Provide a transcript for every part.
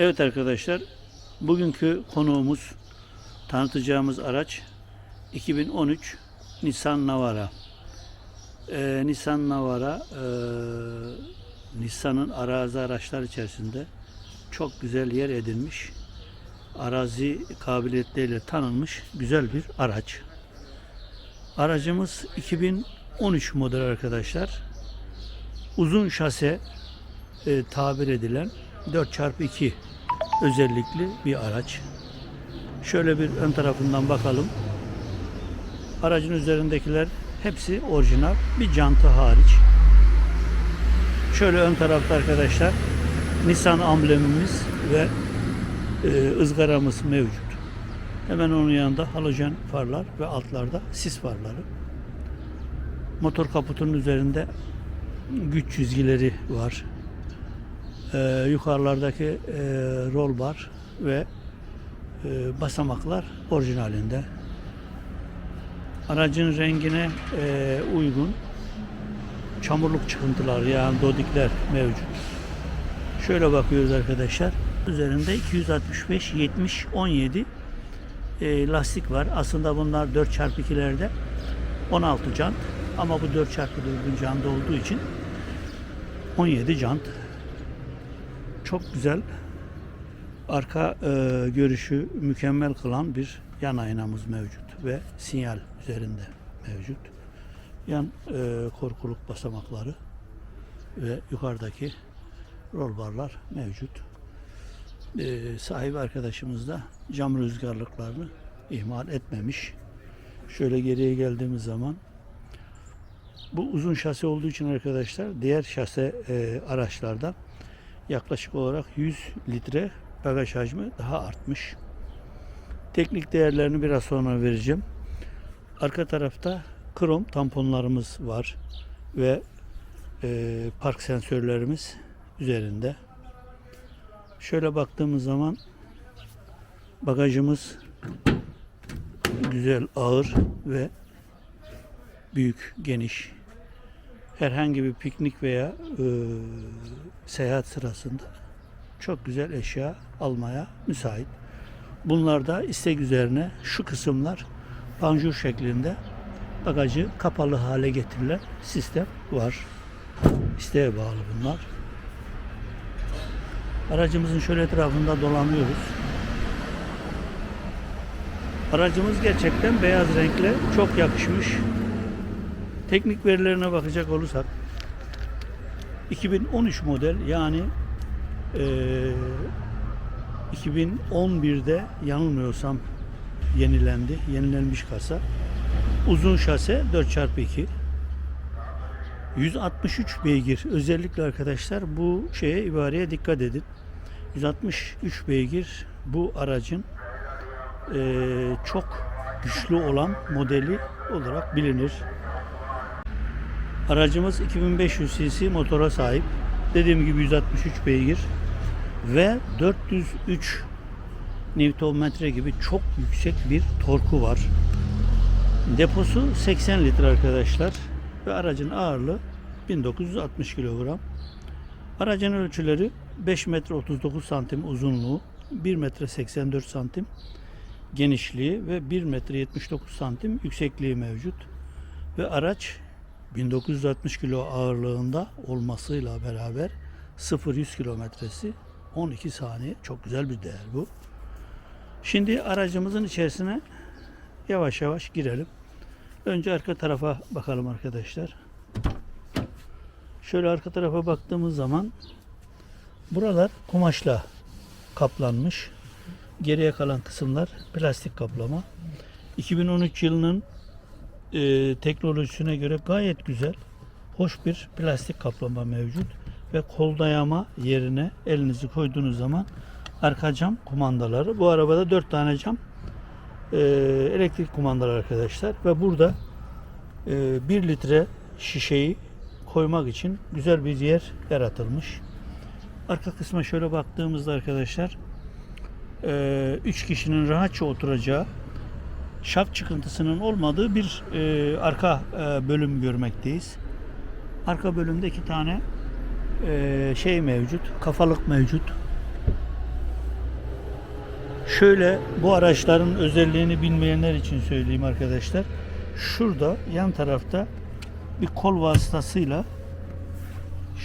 Evet arkadaşlar, bugünkü konuğumuz, tanıtacağımız araç 2013 Nissan Navara. Ee, Nissan Navara, e, Nissan'ın arazi araçlar içerisinde çok güzel yer edinmiş, arazi kabiliyetleriyle tanınmış güzel bir araç. Aracımız 2013 model arkadaşlar. Uzun şase e, tabir edilen 4x2 özellikli bir araç. Şöyle bir ön tarafından bakalım. Aracın üzerindekiler hepsi orijinal. Bir jantı hariç. Şöyle ön tarafta arkadaşlar Nissan amblemimiz ve e, ızgaramız mevcut. Hemen onun yanında halojen farlar ve altlarda sis farları. Motor kaputunun üzerinde güç çizgileri var. Ee, yukarılardaki e, rol bar ve e, basamaklar orijinalinde. Aracın rengine e, uygun çamurluk çıkıntılar yani dodikler mevcut. Şöyle bakıyoruz arkadaşlar. Üzerinde 265 70 17 e, lastik var. Aslında bunlar 4x2'lerde 16 jant ama bu 4x4'ün jantı olduğu için 17 jant. Çok güzel arka e, görüşü mükemmel kılan bir yan aynamız mevcut ve sinyal üzerinde mevcut. Yan e, korkuluk basamakları ve yukarıdaki rol barlar mevcut. E, sahibi arkadaşımız da cam rüzgarlıklarını ihmal etmemiş. Şöyle geriye geldiğimiz zaman bu uzun şase olduğu için arkadaşlar diğer şase e, araçlarda yaklaşık olarak 100 litre bagaj hacmi daha artmış. Teknik değerlerini biraz sonra vereceğim. Arka tarafta krom tamponlarımız var ve e, park sensörlerimiz üzerinde. Şöyle baktığımız zaman bagajımız güzel, ağır ve büyük, geniş. Herhangi bir piknik veya e, seyahat sırasında çok güzel eşya almaya müsait. Bunlarda istek üzerine şu kısımlar panjur şeklinde bagajı kapalı hale getirilen sistem var. İsteğe bağlı bunlar. Aracımızın şöyle etrafında dolanıyoruz. Aracımız gerçekten beyaz renkle çok yakışmış. Teknik verilerine bakacak olursak 2013 model yani eee 2011'de yanılmıyorsam yenilendi. Yenilenmiş kasa. Uzun şase 4x2. 163 beygir. Özellikle arkadaşlar bu şeye ibareye dikkat edin. 163 beygir bu aracın eee, çok güçlü olan modeli olarak bilinir. Aracımız 2500 cc motora sahip. Dediğim gibi 163 beygir ve 403 Nm gibi çok yüksek bir torku var. Deposu 80 litre arkadaşlar ve aracın ağırlığı 1960 kilogram. Aracın ölçüleri 5 metre 39 santim uzunluğu, 1 metre 84 santim genişliği ve 1 metre 79 santim yüksekliği mevcut. Ve araç 1960 kilo ağırlığında olmasıyla beraber 0-100 kilometresi 12 saniye. Çok güzel bir değer bu. Şimdi aracımızın içerisine yavaş yavaş girelim. Önce arka tarafa bakalım arkadaşlar. Şöyle arka tarafa baktığımız zaman buralar kumaşla kaplanmış. Geriye kalan kısımlar plastik kaplama. 2013 yılının e, teknolojisine göre gayet güzel, hoş bir plastik kaplama mevcut ve kol dayama yerine elinizi koyduğunuz zaman arka cam kumandaları. Bu arabada 4 tane cam e, elektrik kumandaları arkadaşlar ve burada e, 1 litre şişeyi koymak için güzel bir yer yaratılmış. Arka kısma şöyle baktığımızda arkadaşlar 3 kişinin rahatça oturacağı şaf çıkıntısının olmadığı bir e, arka e, bölüm görmekteyiz. Arka bölümde iki tane e, şey mevcut, kafalık mevcut. Şöyle bu araçların özelliğini bilmeyenler için söyleyeyim arkadaşlar. Şurada yan tarafta bir kol vasıtasıyla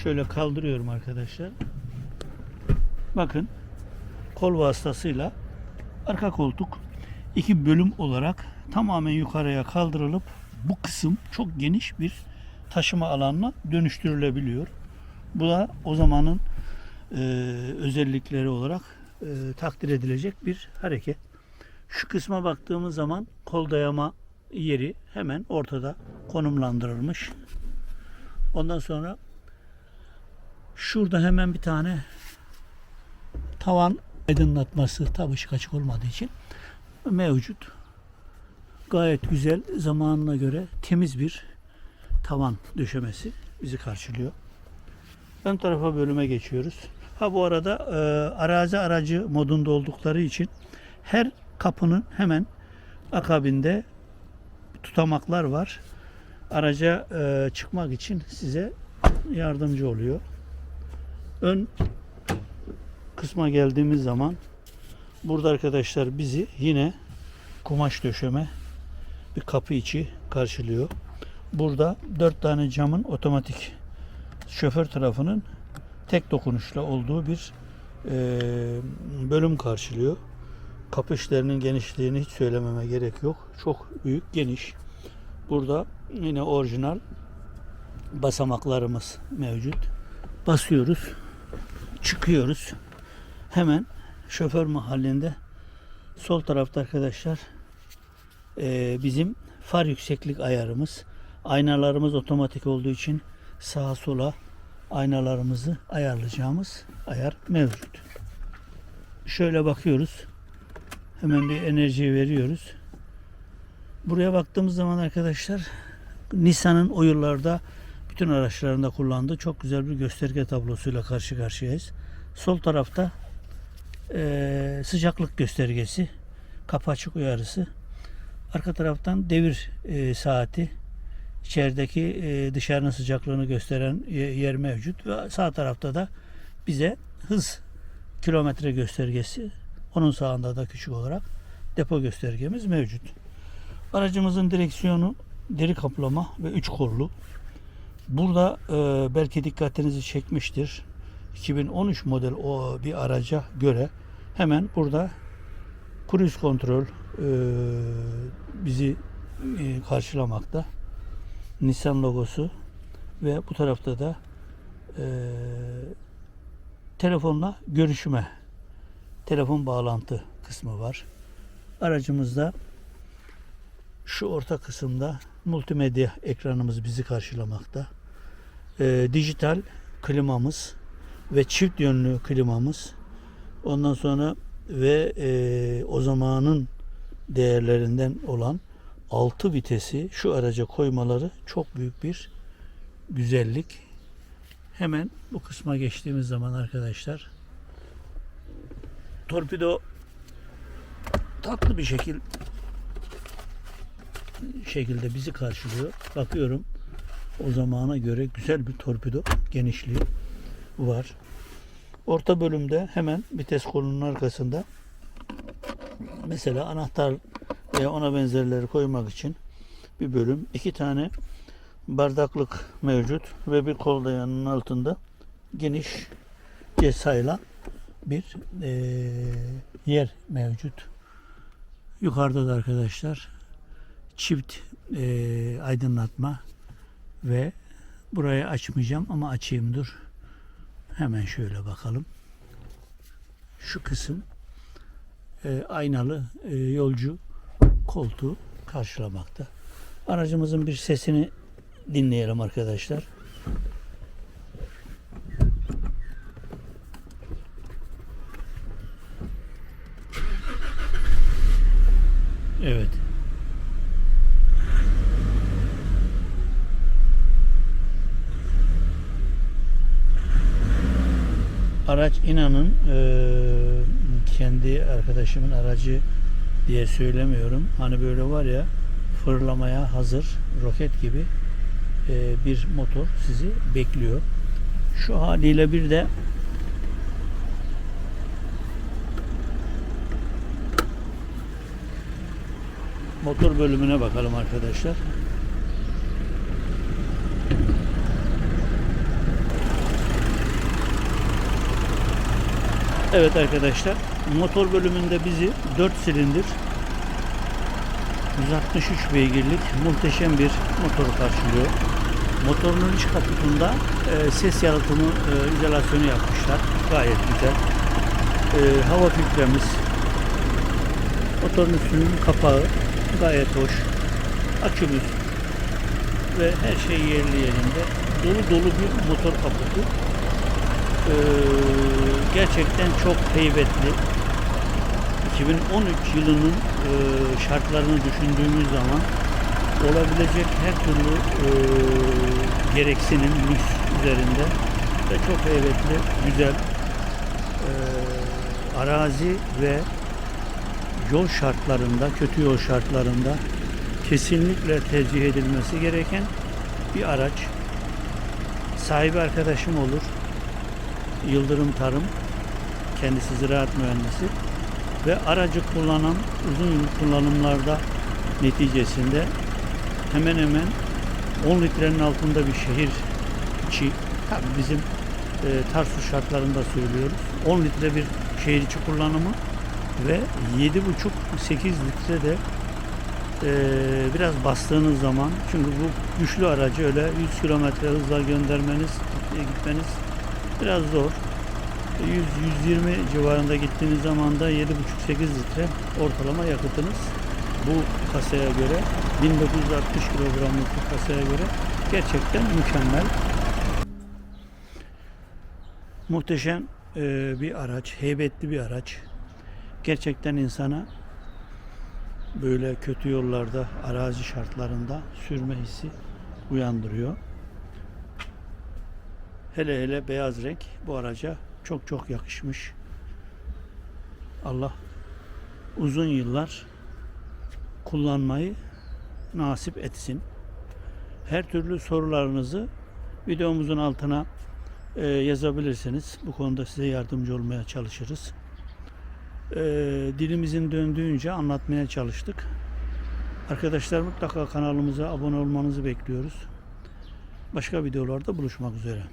şöyle kaldırıyorum arkadaşlar. Bakın kol vasıtasıyla arka koltuk iki bölüm olarak tamamen yukarıya kaldırılıp bu kısım çok geniş bir taşıma alanına dönüştürülebiliyor. Bu da o zamanın e, özellikleri olarak e, takdir edilecek bir hareket. Şu kısma baktığımız zaman kol dayama yeri hemen ortada konumlandırılmış. Ondan sonra şurada hemen bir tane tavan aydınlatması tabi ışık açık olmadığı için mevcut. Gayet güzel zamanına göre temiz bir tavan döşemesi bizi karşılıyor. Ön tarafa bölüme geçiyoruz. Ha bu arada e, arazi aracı modunda oldukları için her kapının hemen akabinde tutamaklar var. Araca e, çıkmak için size yardımcı oluyor. Ön kısma geldiğimiz zaman burada arkadaşlar bizi yine kumaş döşeme bir kapı içi karşılıyor. Burada dört tane camın otomatik şoför tarafının tek dokunuşla olduğu bir e, bölüm karşılıyor. Kapı işlerinin genişliğini hiç söylememe gerek yok. Çok büyük, geniş. Burada yine orijinal basamaklarımız mevcut. Basıyoruz, çıkıyoruz. Hemen şoför mahallinde sol tarafta arkadaşlar e, bizim far yükseklik ayarımız. Aynalarımız otomatik olduğu için sağa sola aynalarımızı ayarlayacağımız ayar mevcut. Şöyle bakıyoruz. Hemen bir enerji veriyoruz. Buraya baktığımız zaman arkadaşlar Nissan'ın o yıllarda bütün araçlarında kullandığı çok güzel bir gösterge tablosuyla karşı karşıyayız. Sol tarafta eee, sıcaklık göstergesi, kapı açık uyarısı. Arka taraftan devir eee, saati, içerideki eee, dışarının sıcaklığını gösteren ye- yer mevcut ve sağ tarafta da bize hız kilometre göstergesi, onun sağında da küçük olarak depo göstergemiz mevcut. Aracımızın direksiyonu deri kaplama ve üç kollu. Burada e, belki dikkatinizi çekmiştir. 2013 model o bir araca göre hemen burada cruise kontrol e, bizi e, karşılamakta. Nissan logosu ve bu tarafta da e, telefonla görüşme telefon bağlantı kısmı var. Aracımızda şu orta kısımda multimedya ekranımız bizi karşılamakta. Ee, dijital klimamız ve çift yönlü klimamız. Ondan sonra ve e, o zamanın değerlerinden olan 6 vitesi şu araca koymaları çok büyük bir güzellik. Hemen bu kısma geçtiğimiz zaman arkadaşlar torpido tatlı bir şekil şekilde bizi karşılıyor. Bakıyorum o zamana göre güzel bir torpido genişliği var. Orta bölümde hemen vites kolunun arkasında mesela anahtar veya ona benzerleri koymak için bir bölüm. iki tane bardaklık mevcut ve bir kol dayanının altında geniş sayılan bir eee, yer mevcut. Yukarıda da arkadaşlar çift eee, aydınlatma ve burayı açmayacağım ama açayım dur. Hemen şöyle bakalım. Şu kısım eee, aynalı eee, yolcu koltuğu karşılamakta. Aracımızın bir sesini dinleyelim arkadaşlar. Evet. araç inanın e, kendi arkadaşımın aracı diye söylemiyorum. Hani böyle var ya fırlamaya hazır roket gibi e, bir motor sizi bekliyor. Şu haliyle bir de motor bölümüne bakalım arkadaşlar. Evet arkadaşlar motor bölümünde bizi 4 silindir 163 beygirlik muhteşem bir motor karşılıyor. Motorun iç kaputunda e, ses yalıtımı e, izolasyonu yapmışlar. Gayet güzel. E, hava filtremiz, motorun üstünün kapağı gayet hoş. Akümüz ve her şey yerli yerinde. Dolu dolu bir motor kaputu. E, gerçekten çok heybetli. 2013 yılının e, şartlarını düşündüğümüz zaman olabilecek her türlü e, gereksinim lüks üzerinde ve çok heybetli, güzel e, arazi ve yol şartlarında, kötü yol şartlarında kesinlikle tercih edilmesi gereken bir araç. Sahibi arkadaşım olur. Yıldırım Tarım. Kendisi ziraat mühendisi ve aracı kullanan uzun yıl kullanımlarda neticesinde hemen hemen 10 litrenin altında bir şehir içi tabi bizim e, Tarsus şartlarında söylüyoruz 10 litre bir şehir içi kullanımı ve 7,5-8 litre de e, biraz bastığınız zaman çünkü bu güçlü aracı öyle 100 kilometre hızla göndermeniz gitmeniz biraz zor 100-120 civarında gittiğiniz zaman da 7,5-8 litre ortalama yakıtınız bu kasaya göre 1960 kilogramlık bir kasaya göre gerçekten mükemmel. Muhteşem e, bir araç, heybetli bir araç. Gerçekten insana böyle kötü yollarda, arazi şartlarında sürme hissi uyandırıyor. Hele hele beyaz renk bu araca çok çok yakışmış. Allah uzun yıllar kullanmayı nasip etsin. Her türlü sorularınızı videomuzun altına e, yazabilirsiniz. Bu konuda size yardımcı olmaya çalışırız. E, dilimizin döndüğünce anlatmaya çalıştık. Arkadaşlar mutlaka kanalımıza abone olmanızı bekliyoruz. Başka videolarda buluşmak üzere.